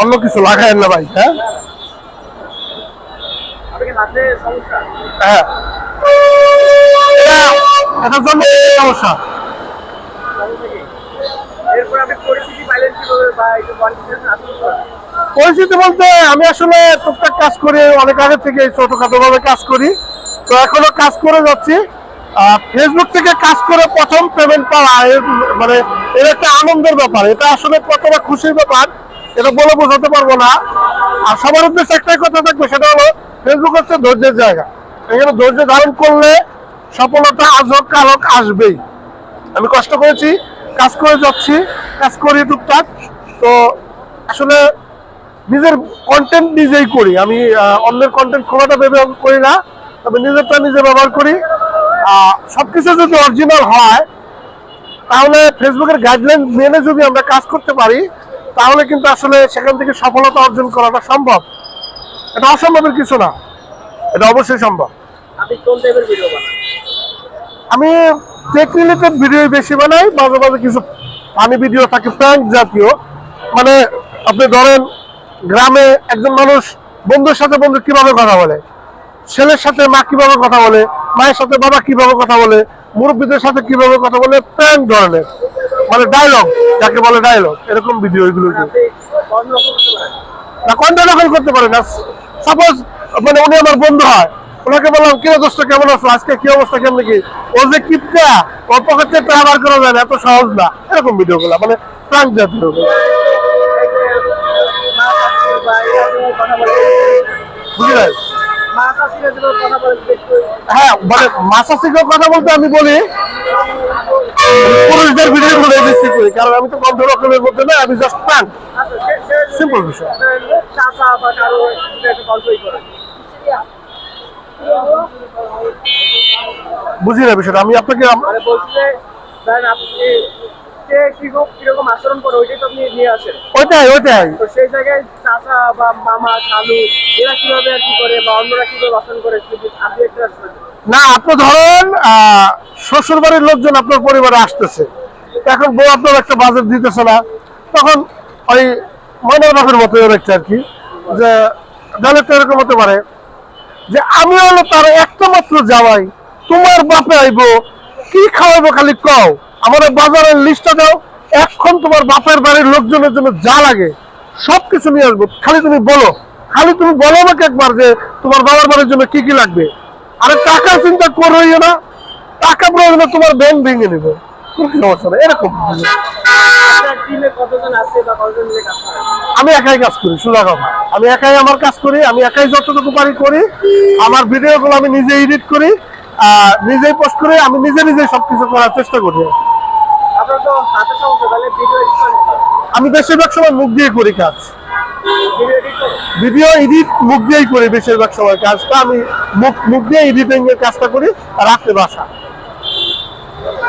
অন্য কিছু লাগায় না ভাই হ্যাঁ? হ্যাঁ। পরিস্থিতি বলতে আমি আসলে টুকটাক কাজ করি, অনেক আগে থেকে ছোটখাটো ভাবে কাজ করি। তো এখনও কাজ করে যাচ্ছি। ফেসবুক থেকে কাজ করে প্রথম পেমেন্ট পাওয়া মানে এর একটা আনন্দের ব্যাপার। এটা আসলে কতটা খুশির ব্যাপার এটা বলে বোঝাতে পারব না। আর সবার উদ্দেশ্যে একটাই কথা থাকবে সেটা হলো ফেসবুক হচ্ছে ধৈর্যের জায়গা। এখানে ধৈর্য ধারণ করলে সফলতা আজ হোক কাল হোক আসবেই। আমি কষ্ট করেছি কাজ করে যাচ্ছি কাজ করি টুকটাক। তো আসলে নিজের কন্টেন্ট নিজেই করি। আমি অন্যের কন্টেন্ট একটা ব্যবহার করি না তবে নিজেরটা নিজে ব্যবহার করি। আহ, সবকিছু যদি অরিজিনাল হয় তাহলে ফেসবুকের গাইডলাইন মেনে যদি আমরা কাজ করতে পারি তাহলে কিন্তু আসলে সেখান থেকে সফলতা অর্জন করাটা সম্ভব। এটা অসম্ভবের কিছু না। এটা অবশ্যই সম্ভব। আমি টেক রিলেটেড ভিডিও বেশি বানাই মাঝে মাঝে কিছু পানি ভিডিও থাকে প্র্যাঙ্ক জাতীয়। মানে আপনি ধরেন গ্রামে একজন মানুষ বন্ধুর সাথে বন্ধু কীভাবে কথা বলে? ছেলের সাথে মা কীভাবে কথা বলে? মায়ের সাথে বাবা কীভাবে কথা বলে? মুরব্বীদের সাথে কীভাবে কথা বলে? প্র্যাঙ্ক ধরনের। মানে ডায়লগ যাকে বলে ডায়লগ এরকম ভিডিও এগুলো না করতে পারে না। সাপোজ মানে উনি আমার বন্ধু হয়, ওনাকে বললাম, কি দোস্ত, কেমন আছো? আজকে কি অবস্থা? কেমন কি? ও যে কিপটা ওর পকেট বার করা যায় না, এত সহজ না। এরকম ভিডিও গুলা মানে প্রাঙ্ক জাতীয় হ্যাঁ মানে মাসা থেকে কথা বলতে আমি বলি পুরুষদের ভিডিও গুলো বেশি করি কারণ আমি তো কন্ট্রোল রকমের মধ্যে না আমি জাস্ট প্রাঙ্ক সে- সে যদি Simple বিষয়। বুঝি না বিষয়টা আমি আপনাকে মানে ওইটাই ওইটাই সেই জায়গায় চাচা বা মামা খালু এরা কীভাবে আর কি করে বা অন্যরা কীভাবে আচরণ করে না আপনি ধরেন শ্বশুর বাড়ির লোকজন আপনার পরিবারে আসতেছে। এখন বউ আপনার একটা বাজেট দিতেছে না। তখন ওই ময়নার বাপের মতো একটা আর কি। যে ডালেরটা এরকম হতে পারে। যে আমি হলো তার একটা মাত্র জামাই, তোমার বাপে আইবো, কি খাওয়াবো খালি কও? আমার বাজারের লিস্টটা দাও, এখন তোমার বাপের বাড়ির লোকজনের জন্য যা লাগে, সবকিছু নিয়ে আসব। খালি তুমি বলো, খালি তুমি বলো আমাকে একবার যে তোমার বাবার বাড়ির জন্য কি কি লাগবে। আরে টাকা চিন্তা করোই না। টাকা প্রয়োজনে তোমার ব্যাংক ভেঙে নেবে এরকম আমি একাই কাজ করি, সোজা কথা। আমি একাই আমার কাজ করি, আমি একাই যতটুকু পারি করি। আমার ভিডিওগুলো আমি নিজে এডিট করি নিজেই পোস্ট করি, আমি নিজে নিজে সবকিছু করার চেষ্টা করি। আমি বেশিরভাগ সময় মুখ দিয়ে করি কাজ। ভিডিও এডিট মুখ দিয়েই করি বেশিরভাগ সময় কাজটা। আমি মুখ মুখ দিয়ে এডিটিং এর কাজটা করি রাত্রে বাসা।